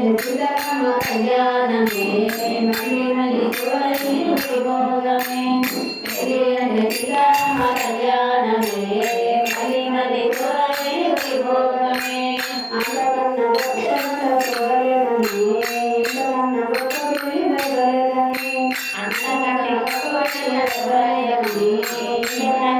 శ్రీరామ కళ్యాణమే మలి మలి కువరి భోగమే శ్రీరామ కళ్యాణమే మలి మలి కువరి భోగమే అందరన్న శ్రీరామ కళ్యాణం భూదేవి మారినంట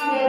ధర్మాగే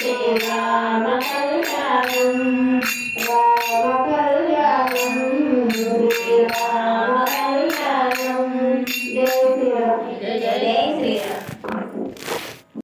శ్రీరామ కళ్యాణం రామ కళ్యాణం